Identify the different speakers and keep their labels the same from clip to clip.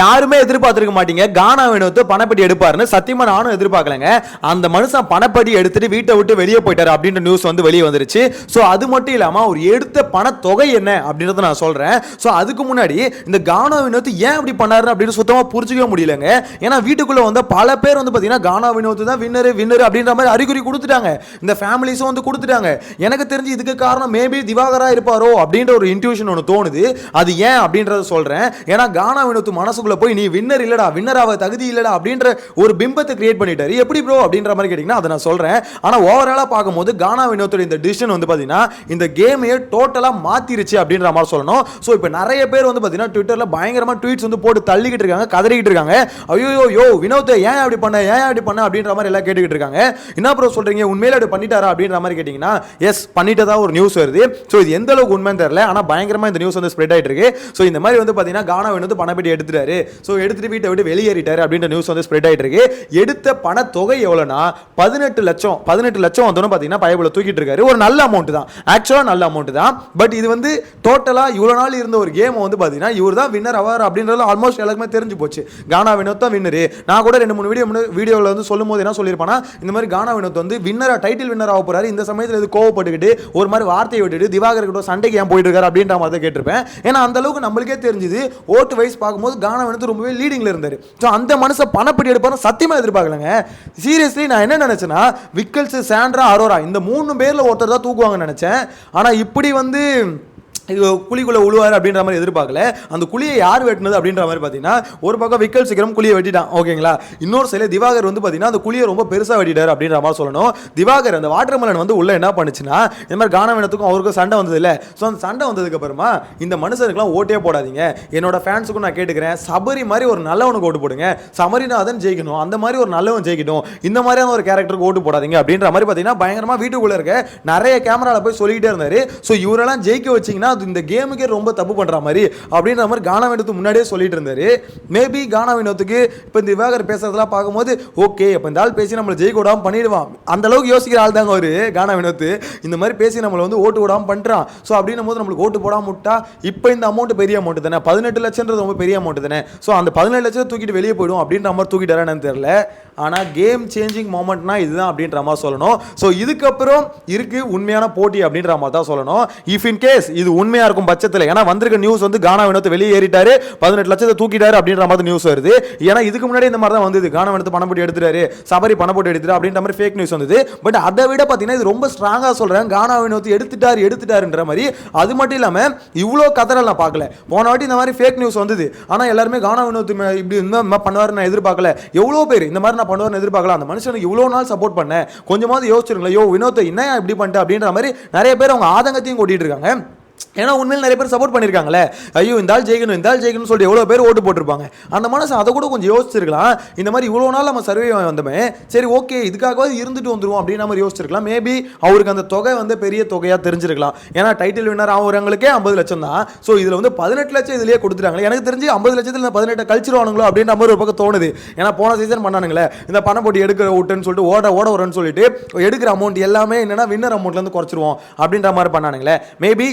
Speaker 1: யாருமே எதிர்பார்த்திருக்க மாட்டீங்க. கானா வினோத் பணப்படி எடுப்பாருன்னு சத்தியமா நானும் எதிர்பார்க்கலங்க. அந்த மனுஷன் பணப்படி எடுத்துட்டு வீட்டை விட்டு வெளியே போயிட்டாரு அப்படின்ற நியூஸ் வந்து வெளியே வந்துருச்சு. ஸோ அது மட்டும் இல்லாம அவர் எடுத்த பண தொகை என்ன அப்படின்றத நான் சொல்றேன். ஸோ அதுக்கு முன்னாடி இந்த கானா வினோத் ஏன் அப்படி பண்ணாரு அப்படின்னு சுத்தமா புரிஞ்சுக்கவே முடியலங்க. ஏன்னா வீட்டுக்குள்ள வந்து பல பேர் வந்து பாத்தீங்கன்னா கானா வினோத் தான் வின்னர் வின்னர் அப்படின்ற மாதிரி அறிகுறி கொடுத்துட்டாங்க. இந்த ஃபேமிலிஸும் வந்து கொடுத்துட்டாங்க. எனக்கு தெரிஞ்சு இதுக்கு காரணம் மேபி திவாகரா இருப்பாரோ அப்படின்ற ஒரு இன்ட்யூஷன் ஒன்று தோணுது. அது ஏன் அப்படின்றத சொல்றேன். ஏன்னா கானா வினோத் மனசுக்குள்ள போய் நீ வின்னர் இல்லடா வின்னர் ஆக தகுதி இல்லடா அப்படின்ற ஒரு பிம்பத்தை கிரியேட் பண்ணிட்டாரு. எப்படி ப்ரோ அப்படின்ற மாதிரி கேட்டிங்கன்னா அதை நான் சொல்றேன். ஆனா ஓவராலாக பார்க்கும்போது கானா வினோத்தோட இந்த டிசிஷன் வந்து பார்த்தீங்கன்னா இந்த கேமையே டோட்டலாக மாத்திருச்சு அப்படின்ற மாதிரி சொல்லணும். ஸோ இப்போ நிறைய பேர் வந்து பார்த்தீங்கன்னா ட்விட்டரில் பயங்கரமாக ட்வீட்ஸ் வந்து போட்டு தள்ளிக்கிட்டு இருக்காங்க கதறிக்கிட்டு இருக்காங்க. ஐயோ யோ வினோத் ஏன் அப்படி பண்ண ஏன் அப்படி பண்ண அப்படின்ற மாதிரி எல்லாம் கேட்டுக்கிட்டு இருக்காங்க. என்ன ப்ரோ சொல்றீங்க? உண்மையில அப்படி பண்ணிட்டாரா அப்படின்ற மாதிரி கேட்டிங்கன்னா எஸ் பண்ணிட்டதா ஒரு நியூஸ் வருது. ஸோ இது எந்த அளவுக்கு உண்மைன்னு தெரியல. ஆனால் பயங்கரமாக இந்த நியூஸ் வந்து ஸ்ப்ரெட் ஆகிட்டு இருக்கு. ஸோ இந்த மாதிரி வந்து பார்த்தீங்கன்னா கானா வினோத் பணப்பேட்டி எடுத்துட்டாரு. ஸோ எடுத்துட்டு வீட்டை விட்டு வெளியேறிட்டாரு அப்படின்ற நியூஸ் வந்து ஸ்ப்ரெட் ஆகிட்டு இருக்கு எடுத்த பண தொகை எவ்வளோனா பதினெட்டு லட்சம் பதினெட்டு லட்சம் வந்தோன்னு பார்த்தீங்கன்னா பயபுல தூக்கிட்டு இருக்காரு. ஒரு நல்ல அமௌண்ட் தான். ஆக்சுவலாக நல்ல அமௌண்ட் தான். பட் இது வந்து டோட்டலாக இவ்வளோ நாள் இருந்த ஒரு கேம் வந்து பார்த்தீங்கன்னா இவர் தான் வின்னர் அவர் அப்படின்றது ஆல்மோஸ்ட் எல்லாருக்குமே தெரிஞ்சு போச்சு. கானா வினோத் தான் வின்னரு நான் கூட ரெண்டு மூணு வீடியோ வீடியோவில் வந்து சொல்லும் போது என்ன சொல்லியிருப்பானா இந்த மாதிரி கானா வினோத் வந்து வின்னராக டைட்டில் வின்னர் ஆக போகிறாரு இந்த சமயத்தில் இது கோவப்பட்டுக்கிட்டு ஒரு மாதிரி வார்த்தையை விட்டுட்டு திவாகர் கிட்ட சண்டைக்கு ஏன் போயிட்டு இருக்காரு அப்படின்ற மாதிரி தான் கேட்டிருப்பேன். ஏன்னா அந்த அளவுக்கு நம்மளுக்கே தெரிஞ்சுது. ஓட்டு வைஸ் பார்க்கும்போது கானா வினோத் ரொம்பவே லீடிங்கில் இருந்தார். ஸோ அந்த மனுஷன் பணப்படி எடுப்பாரு சத்தியமாக எதிர்பார்க்கலங்க. சீரியஸ்லி நான் என்ன நினச்சேன்னா விக்கல்ஸ் சாண்ட்ரா அரோரா இந்த மூணு பேரில் ஒருத்தர் தான் தூக்குவாங்கன்னு நினச்சேன். ஆனால் இப்படி வந்து குழிக்குள்ள உழுவார் அப்படின்ற மாதிரி எதிர்பார்க்கல. அந்த குழியை யார் வெட்டினது அப்படின்ற மாதிரி பார்த்தீங்கன்னா ஒரு பக்கம் விக்கல் சீக்கிரம் குழியை வெட்டிட்டான். ஓகேங்களா? இன்னொரு சில திவாகர் வந்து பார்த்தீங்கன்னா அந்த குழியை ரொம்ப பெருசாக வெட்டிட்டார் அப்படின்ற மாதிரி சொல்லணும். திவாகர் அந்த வாட்டர் மலன் வந்து உள்ள என்ன பண்ணுச்சுன்னா இந்த மாதிரி கானவனத்துக்கும் அவருக்கும் சண்டை வந்தது இல்லை. ஸோ அந்த சண்டை வந்ததுக்கு அப்புறமா இந்த மனுஷனுக்குலாம் ஓட்டே போடாதீங்க. என்னோட ஃபேன்ஸுக்கும் நான் கேட்டுக்கிறேன். சபரி மாதிரி ஒரு நல்லவனுக்கு ஓட்டு போடுங்க. சமரிநாதன் ஜெயிக்கணும். அந்த மாதிரி ஒரு நல்லவன் ஜெயிக்கணும் இந்த மாதிரியான ஒரு கேரக்டருக்கு ஓட்டு போடாதீங்க அப்படின்ற மாதிரி பார்த்தீங்கன்னா பயங்கரமாக வீட்டுக்குள்ளே இருக்க நிறைய கேமராவில் போய் சொல்லிக்கிட்டே இருந்தார். ஸோ இவரெல்லாம் ஜெயிக்க வச்சிங்கன்னா அது இந்த கேமுக்கே ரொம்ப தப்பு பண்ணுற மாதிரி அப்படின்ற மாதிரி கானா வினோத்து முன்னாடியே சொல்லிட்டு இருந்தாரு. மேபி கானா வினோத்துக்கு இப்போ இந்த விவாகர் பேசுறதெல்லாம் பார்க்கும்போது ஓகே இப்போ இந்த ஆள் பேசி நம்மளை ஜெயிக்க விடாமல் பண்ணிடுவான். அந்த அளவுக்கு யோசிக்கிற ஆள் தாங்க அவரு கானா வினோத்து. இந்த மாதிரி பேசி நம்மளை வந்து ஓட்டு விடாமல் பண்ணுறான் ஸோ அப்படின்னும் போது நம்மளுக்கு ஓட்டு போடாமல் விட்டா இப்போ இந்த அமௌண்ட் பெரிய அமௌண்ட் தானே. பதினெட்டு லட்சம்ன்றது ரொம்ப பெரிய அமௌண்ட் தானே. ஸோ அந்த பதினெட்டு லட்சத்தை தூக்கிட்டு வெளியே போயிடும் அப்படின்ற மாதிரி தூக்கிட்டாரான்னு தெரியல. ஆனால் கேம் சேஞ்சிங் மூமெண்ட்னா இதுதான் அப்படின்ற மாதிரி சொல்லணும். ஸோ இதுக்கப்புறம் இருக்கு உண்மையான போட்டி அப்படின்ற மாதிரி தான் சொல்லணும். இஃப் இன் கேஸ் இது உண்மையாக இருக்கும் பட்சத்தில் ஏன்னா வந்திருக்க நியூஸ் வந்து கானா வினத்தை வெளியே ஏறிட்டாரு பதினெட்டு லட்சத்தை தூக்கிட்டாரு அப்படின்ற மாதிரி நியூஸ் வருது. ஏன்னா இதுக்கு முன்னாடி இந்த மாதிரி தான் வந்தது. கானா வினத்து பணம் போட்டு எடுத்துட்டாரு சபரி பணம் போட்டு எடுத்துட்டாரு அப்படின்ற மாதிரி ஃபேக் நியூஸ் வந்தது. பட் அதை விட பார்த்தீங்கன்னா இது ரொம்ப ஸ்ட்ராங்காக சொல்கிறேன் கானா வினோத் எடுத்துட்டார் எடுத்துட்டாருன்ற மாதிரி. அது மட்டும் இல்லாமல் இவ்வளோ கதறல் நான் பார்க்கல போன வாட்டி இந்த மாதிரி ஃபேக் நியூஸ் வந்தது. ஆனால் எல்லாருமே கானா வினோத் இப்படி இந்த மாதிரி பண்ணுவார் நான் எதிர்பார்க்கல. எவ்வளோ பேர் இந்த மாதிரி நான் பண்ணுவார்னு எதிர்பார்க்கலாம். அந்த மனுஷனுக்கு இவ்வளோ நாள் சப்போர்ட் பண்ண கொஞ்சமாவது யோசிச்சிருங்களேன் யோ வினோத்தை என்ன இப்படி பண்ணிட்டு? அப்படின்ற மாதிரி நிறைய பேர் அவங்க ஆதங்கத்தையும் கொட்டிட்டு இருக்காங்க. ஏன்னா உண்மையில் நிறைய பேர் சப்போர்ட் பண்ணியிருக்காங்களே ஐயோ இந்த ஆள் ஜெயிக்கணும் இந்த ஆள் ஜெயிக்கணும்னு சொல்லிட்டு எவ்வளோ பேர் ஓட்டு போட்டிருப்பாங்க. அந்த மனசு அதை கூட கொஞ்சம் யோசிச்சிருக்கலாம். இந்த மாதிரி இவ்வளோ நாள் நம்ம சர்வே வந்தோமே சரி ஓகே இதுக்காகவாது இருந்துட்டு வந்துருவோம் அப்படின்ற மாதிரி யோசிச்சிருக்கலாம். மேபி அவருக்கு அந்த தொகை வந்து பெரிய தொகையாக தெரிஞ்சிருக்கலாம். ஏன்னா டைட்டில் வின்னர் ஆகுறவங்களுக்கே ஐம்பது லட்சம் தான். ஸோ இதில் வந்து பதினெட்டு லட்சம் இதுலேயே கொடுத்துட்டாங்களே. எனக்கு தெரிஞ்சு ஐம்பது லட்சத்தில் இந்த கழிச்சிருவானுங்களோ அப்படின்ற மாதிரி ஒரு பக்கம் தோணுது. ஏன்னா போன சீசன் பண்ணானுங்களே இந்த பணம் போட்டி எடுக்கிற விட்டுன்னு சொல்லிட்டு ஓட ஓட வரேன்னு சொல்லிட்டு எடுக்கிற அமௌண்ட் எல்லாமே என்னென்னா வின்னர் அமௌண்ட்லேருந்து குறைச்சிருவோம் அப்படின்ற மாதிரி பண்ணானுங்களே. மேபி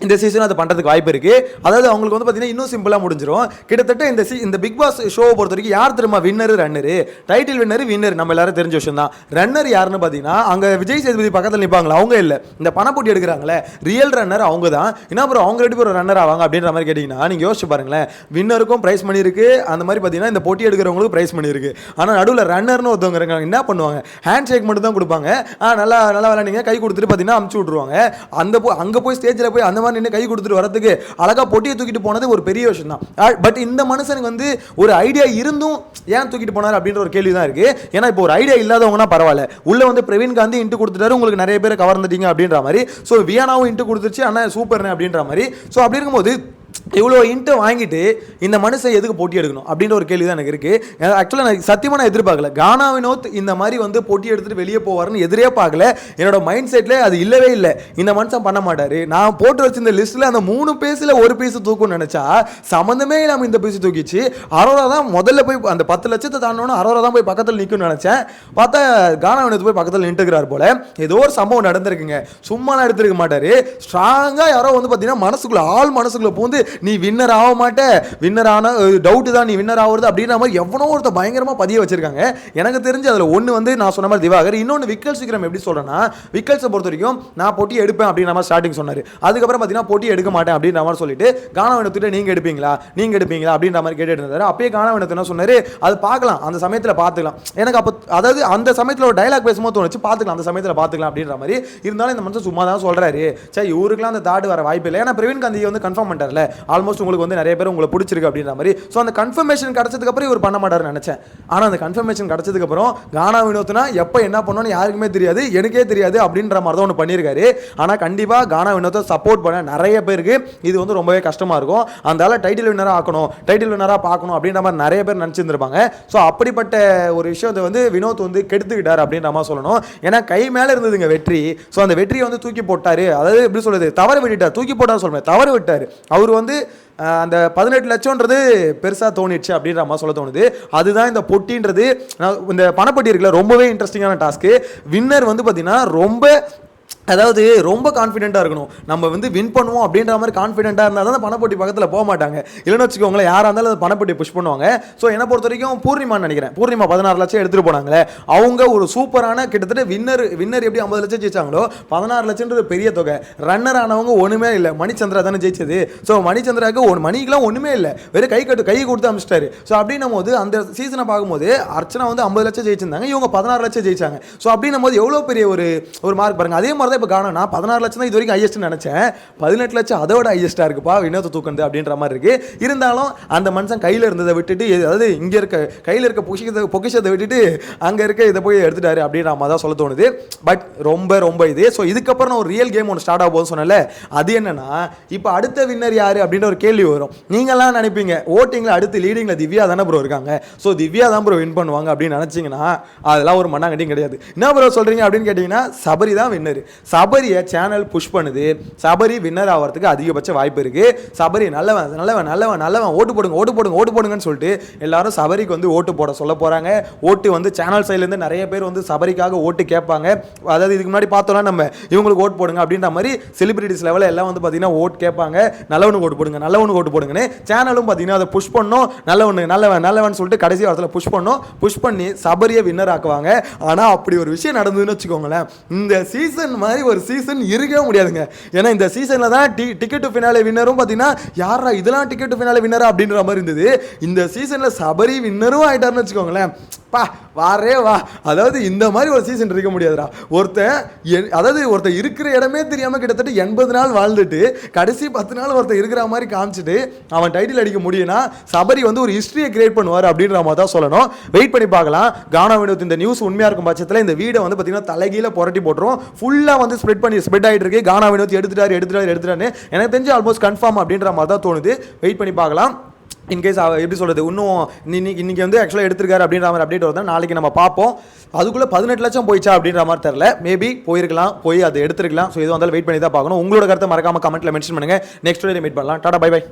Speaker 1: இந்த சீசன் அதை பண்ணுறதுக்கு வாய்ப்பு இருக்குது அதாவது அவங்களுக்கு வந்து பார்த்தீங்கன்னா இன்னும் சிம்பிளாக முடிஞ்சிரும். கிட்டத்தட்ட இந்த சி இந்த பிக் பாஸ் ஷோவை பொறுத்த வரைக்கும் யார் திரும்ப winner runner title winner winner நம்ம எல்லாரும் தெரிஞ்ச விஷயம் தான். ரன்னர் யாருன்னு பார்த்தீங்கன்னா அங்கே விஜய் சேதுபதி பக்கத்தில் நிற்பாங்களா அவங்க இல்லை. இந்த பணப்போட்டி எடுக்கிறாங்களே ரியல் ரன்னர் அவங்க தான். என்ன அப்புறம் அவங்க ரெண்டு பேரும் ரன்னர் ஆவாங்க அப்படின்ற மாதிரி கேட்டிங்கன்னா நீங்கள் யோசிச்சு பாருங்களேன். வின்னருக்கும் ப்ரைஸ் மணி இருக்குது அந்த மாதிரி பார்த்தீங்கன்னா இந்த போட்டி எடுக்கிறவங்களுக்கு ப்ரைஸ் மணி இருக்குது ஆனால் நடுவில் ரன்னர்னு ஒருத்தவங்க இருக்காங்க. என்ன பண்ணுவாங்க? ஹேண்ட் ஷேக் மட்டும் தான் கொடுப்பாங்க நல்லா நல்லா விளையாடுங்க. கை கொடுத்துட்டு பார்த்தீங்கன்னா அமுச்சு விட்ருவாங்க அந்த போ அங்கே போய் ஸ்டேஜில் போய் அந்த மாதிரி நின்று கை கொடுத்துட்டு வரதுக்கு அழகாக பொட்டியை தூக்கிட்டு போனது ஒரு பெரிய விஷயம் தான் பட் இந்த மனுஷனுக்கு வந்து ஒரு ஐடியா இருந்தும் ஏன் தூக்கிட்டு போனார் அப்படின்ற ஒரு கேள்வி தான் இருக்கு. ஏன்னா இப்போ ஒரு ஐடியா இல்லாதவங்கன்னா பரவாயில்ல. உள்ள வந்து பிரவீன் காந்தி இன்ட்டு கொடுத்துட்டாரு உங்களுக்கு நிறைய பேர் கவர்ந்துட்டீங்க அப்படின்ற மாதிரி. ஸோ வியானாவும் இன்ட்டு கொடுத்துருச்சு அண்ணா சூப்பர்னு அப்படின்ற மாதிரி. ஸோ அப்படி இருக்கும்போது இவ்வளோ இன்ட்டு வாங்கிட்டு இந்த மனுஷன் எதுக்கு போட்டி எடுக்கணும் அப்படின்ற ஒரு கேள்வி தான் எனக்கு இருக்குது ஆக்சுவலாக நான் சத்தியமாக நான் எதிர்பார்க்கல. கானா வினோத் இந்த மாதிரி வந்து போட்டி எடுத்துட்டு வெளியே போவார்னு எதிரே பார்க்கல. என்னோட மைண்ட் செட்டில் அது இல்லவே இல்லை. இந்த மனுஷன் பண்ண மாட்டார். நான் போட்டு வச்சிருந்த லிஸ்ட்டில் அந்த மூணு பீஸில் ஒரு பீஸ் தூக்கும்னு நினச்சா சம்மந்தமே இல்லாமல் இந்த பீஸ் தூக்கிச்சு. அரோரா தான் முதல்ல போய் அந்த பத்து லட்சத்தை தாண்டணும் அரோரா தான் போய் பக்கத்தில் நிற்கும்னு நினச்சேன். பார்த்தா கானா வினோத் போய் பக்கத்தில் நின்றுக்கிறார் போல். ஏதோ ஒரு சம்பவம் நடந்திருக்குங்க. சும்மாலாம் எடுத்திருக்க மாட்டார். ஸ்ட்ராங்காக யாரோ வந்து பார்த்தீங்கன்னா மனசுக்குள்ளே ஆள் மனசுக்குள்ளே பூந்து நீ வின்னர் ஆக மாட்ட. வின்னர் ஆனால் டவுட்டு தான் நீ வின்னர் ஆகுறது அப்படின்ற மாதிரி எவ்வளோ ஒருத்த பயங்கரமாக பதிய வச்சிருக்காங்க. எனக்கு தெரிஞ்சு அதில் ஒன்று வந்து நான் சொன்ன மாதிரி திவாகர் இன்னொன்று விக்கல் சீக்கிரம் எப்படி சொல்கிறேன்னா விக்கல்ஸை பொறுத்த வரைக்கும் நான் போட்டி எடுப்பேன் அப்படின்ற மாதிரி ஸ்டார்டிங் சொன்னார். அதுக்கப்புறம் பார்த்தீங்கன்னா போட்டி எடுக்க மாட்டேன் அப்படின்ற மாதிரி சொல்லிட்டு கானா வினத்துட்டு நீங்கள் எடுப்பீங்களா? நீங்கள் எடுப்பீங்களா? அப்படின்ற மாதிரி கேட்டுட்டு இருந்தாரு. அப்பயே கானா வினத்து என்ன சொன்னார்? அது பார்க்கலாம். அந்த சமயத்தில் பார்த்துக்கலாம். எனக்கு அப்போ அதாவது அந்த சமயத்தில் ஒரு டைலாக் பேசும்போது தோணுச்சு. பார்த்துக்கலாம். அந்த சமயத்தில் பார்த்துக்கலாம் அப்படின்ற மாதிரி. இருந்தாலும் இந்த மனுஷன் சும்மா தான் சொல்கிறாரு சரி இவருக்குலாம் அந்த தாடு வர வாய்ப்பு இல்லை. ஏன்னா பிரவீன் காந்தி வந்து கன்ஃபார்ம் பண்ணிட்டார்ல. ஆல்மோஸ்ட் உங்களுக்கு வந்து நிறைய பேர் உங்களை பிடிச்சிருக்கு அப்படின்ற மாதிரி. ஸோ அந்த கன்ஃபர்மேஷன் கிடச்சதுக்கப்புறம் இவர் பண்ண மாட்டார்னு நினச்சேன். ஆனால் அந்த கன்ஃபர்மேஷன் கிடச்சதுக்கப்புறம் கானா வினோத்னா எப்போ என்ன பண்ணோன்னு யாருக்குமே தெரியாது எனக்கே தெரியாது அப்படின்ற மாதிரி தான் ஒன்று பண்ணியிருக்காரு. ஆனால் கண்டிப்பாக கானா வினோத்தை சப்போர்ட் பண்ண நிறைய பேருக்கு இது வந்து ரொம்பவே கஷ்டமாக இருக்கும். அந்த டைட்டில் வினராக ஆக்கணும் டைட்டில் வினராக பார்க்கணும் அப்படின்ற மாதிரி நிறைய பேர் நினச்சிருந்துருப்பாங்க. ஸோ அப்படிப்பட்ட ஒரு விஷயத்தை வந்து வினோத் வந்து கெடுத்துக்கிட்டார் அப்படின்ற மாதிரி சொல்லணும். ஏன்னா கை மேலே இருந்ததுங்க வெற்றி. ஸோ அந்த வெற்றியை வந்து தூக்கி போட்டார். அதாவது எப்படி சொல்கிறது தவறு விட்டுட்டார். தூக்கி போட்டார் சொல்லுவேன் தவறு விட்டார். அவர் வந்து வந்து அந்த பதினெட்டு லட்சம்ன்றது பெருசாக தோணிடுச்சு அப்படின்ற மாதிரி சொல்ல தோணுது. அதுதான் இந்த பொட்டின்றது. இந்த பணப்பட்டி இருக்குல்ல ரொம்பவே இன்ட்ரெஸ்டிங்கான டாஸ்க்கு வின்னர் வந்து பார்த்தீங்கன்னா ரொம்ப அதாவது ரொம்ப கான்ஃபிடென்ட்டாக இருக்கணும். நம்ம வந்து வின் பண்ணுவோம் அப்படின்ற மாதிரி கான்ஃபிடென்ட்டாக இருந்தால் தான் பணப்பட்டி பக்கத்தில் போக மாட்டாங்க. இல்லைன்னு வச்சுக்கோங்களேன் யாராக இருந்தாலும் அந்த பணப்பட்டி புஷ் பண்ணுவாங்க. ஸோ என்னை பொறுத்த வரைக்கும் பூர்ணிமான்னு நினைக்கிறேன். பூர்ணிமா பதினாறு லட்சம் எடுத்துகிட்டு போனாங்களே அவங்க ஒரு சூப்பரான கிட்டத்தட்ட வின்னர் வின்னர் எப்படி ஐம்பது லட்சம் ஜெயிச்சாங்களோ பதினாறு லட்சம்ன்றது பெரிய தொகை. ரன்னர் ஆனவங்க ஒன்றுமே இல்லை. மணிச்சந்திரா தானே ஜெயிச்சது. ஸோ மணிச்சந்திராவுக்கு ஒரு மணிக்கெலாம் ஒன்றுமே இல்லை. வெறும் கை கட்டு கை கொடுத்து அமிச்சிட்டாரு. ஸோ அப்படின்னும் போது அந்த சீசனை பார்க்கும்போது அர்ச்சனா வந்து ஐம்பது லட்சம் ஜெயிச்சிருந்தாங்க. இவங்க பதினாறு லட்சம் ஜெயிச்சாங்க. ஸோ அப்படின்னும் போது எவ்வளோ பெரிய ஒரு ஒரு மார்க் பாருங்கள் அதே மாதிரி தான் இப்போ காணும். நான் பதினாறு லட்சம் தான் இது வரைக்கும் ஹையஸ்ட்னு நினச்சேன். பதினெட்டு லட்சம் அதோட ஹையஸ்ட்டாக இருக்குப்பா வினோத தூக்கந்து அப்படின்ற மாதிரி இருக்கு. இருந்தாலும் அந்த மனுஷன் கையில் இருந்ததை விட்டுட்டு அதாவது இங்கே இருக்க கையில் இருக்க பொக்கிஷத்தை பொக்கிஷத்தை விட்டுட்டு அங்கே இருக்க இதை போய் எடுத்துட்டாரு அப்படின்ற மாதிரி தான் சொல்ல தோணுது. பட் ரொம்ப ரொம்ப இது. ஸோ இதுக்கப்புறம் நான் ஒரு ரியல் கேம் ஒன்று ஸ்டார்ட் ஆக போகுது சொன்னல அது என்னன்னா இப்போ அடுத்த வின்னர் யார் அப்படின்ற ஒரு கேள்வி வரும். நீங்களாம் நினைப்பீங்க ஓட்டிங்கில் அடுத்து லீடிங்கில் திவ்யா தானே ப்ரோ இருக்காங்க. ஸோ திவ்யா தான் ப்ரோ வின் பண்ணுவாங்க அப்படின்னு நினச்சிங்கன்னா அதெல்லாம் ஒரு மண்ணாங்கட்டியும் கிடையாது. என்ன ப்ரோ சொல்கிறீங்க அப்படின்னு கேட்டிங்கன்னா சபரி தான் வின்னர் சபரியை சேனல் புஷ் பண்ணுது. சபரி வின்னர் ஆகிறதுக்கு அதிகபட்ச வாய்ப்பு இருக்குது சபரி நல்லவன் நல்லவன் நல்லவன் நல்லவன் ஓட்டு போடுங்க ஓட்டு போடுங்க ஓட்டு போடுங்கன்னு சொல்லிட்டு எல்லாரும் சபரிக்கு வந்து ஓட்டு போட சொல்ல போகிறாங்க ஓட்டு வந்து சேனல் சைட்லேருந்து நிறைய பேர் வந்து சபரிக்காக ஓட்டு கேட்பாங்க. அதாவது இதுக்கு முன்னாடி பார்த்தோம்னா நம்ம இவங்களுக்கு ஓட்டு போடுங்க அப்படின்ற மாதிரி செலிபிரிட்டிஸ் லெவலில் எல்லாம் வந்து பார்த்தீங்கன்னா ஓட் கேட்பாங்க. நல்லவனுக்கு ஓட்டு போடுங்க நல்லவனுக்கு ஓட்டு போடுங்கன்னு சேனலும் பார்த்தீங்கன்னா அதை புஷ் பண்ணோம். நல்லவனு நல்லவன் நல்லவன் சொல்லிட்டு கடைசி வாரத்தில் புஷ் பண்ணோம். புஷ் பண்ணி சபரியை வின்னர் ஆக்குவாங்க. ஆனால் அப்படி ஒரு விஷயம் நடந்ததுன்னு வச்சுக்கோங்களேன். இந்த சீசன் மாதிரி ஒரு சீசன் இருக்கவே முடியாதுங்க. ஏன்னா இந்த சீசனில் தான் டி டிக்கெட் டு ஃபினாலே வின்னரும் பார்த்தீங்கன்னா யாரா இதெல்லாம் டிக்கெட் டு ஃபினாலே வின்னரா அப்படின்ற மாதிரி இருந்தது. இந்த சீசனில் சபரி வின்னரும் ஆகிட்டாருன்னு வச்சுக்கோங்களேன். பா வாரே வா. அதாவது இந்த மாதிரி ஒரு சீசன் இருக்க முடியாதுடா. ஒருத்தன் எ- அதாவது ஒருத்தன் இருக்கிற இடமே தெரியாமல் கிட்டத்தட்ட எண்பது நாள் வாழ்ந்துட்டு கடைசி பத்து நாள் ஒருத்தன் இருக்கிற மாதிரி காமிச்சிட்டு அவன் டைட்டில் அடிக்க முடியும்னா சபரி வந்து ஒரு ஹிஸ்ட்ரியை கிரியேட் பண்ணுவார் அப்படின்ற மாதிரி தான் சொல்லணும். வெயிட் பண்ணி பார்க்கலாம். கானா வினோத் இந்த நியூஸ் உண்மையாக இருக்கும் பட்சத்தில் இந்த வீடை வந்து பார்த்தீங்கன்னா தலைகீழ புரட்டி போட்டுரும். ஃபுல்லாக வந்து ஸ்ப்ரெட் பண்ணி ஸ்ப்ரெட் ஆகிட்டு இருக்கு. கானா வினோத் எடுத்துட்டாரு எடுத்துட்டாரு எடுத்துட்டாரு எனக்கு தெரிஞ்சு ஆல்மோஸ்ட் கன்ஃபார்ம் அப்படின்ற மாதிரி தான் தோணுது. வெயிட் பண்ணி பார்க்கலாம். இன்கேஸ் எப்படி சொல்கிறது இன்னும் இன்னைக்கு இன்றைக்கி வந்து ஆக்சுவலாக எடுத்திருக்காரு அப்படின்ற மாதிரி அப்டேட் வருது. நாளைக்கு நம்ம பார்ப்போம். அதுக்குள்ளே பதினெட்டு லட்சம் போயிச்சா அப்படின்ற மாதிரி தெரில மேபி போயிருக்கலாம் போய் அதை எடுத்துருக்கலாம். ஸோ இது வந்தாலும் வெயிட் பண்ணி தான் பார்க்கணும். உங்களோட கருத்தை மறக்காம கமெண்ட்டில் மென்ஷன் பண்ணுங்கள் நெக்ஸ்ட் வீடியோ மீட் பண்ணலாம். Tata bye by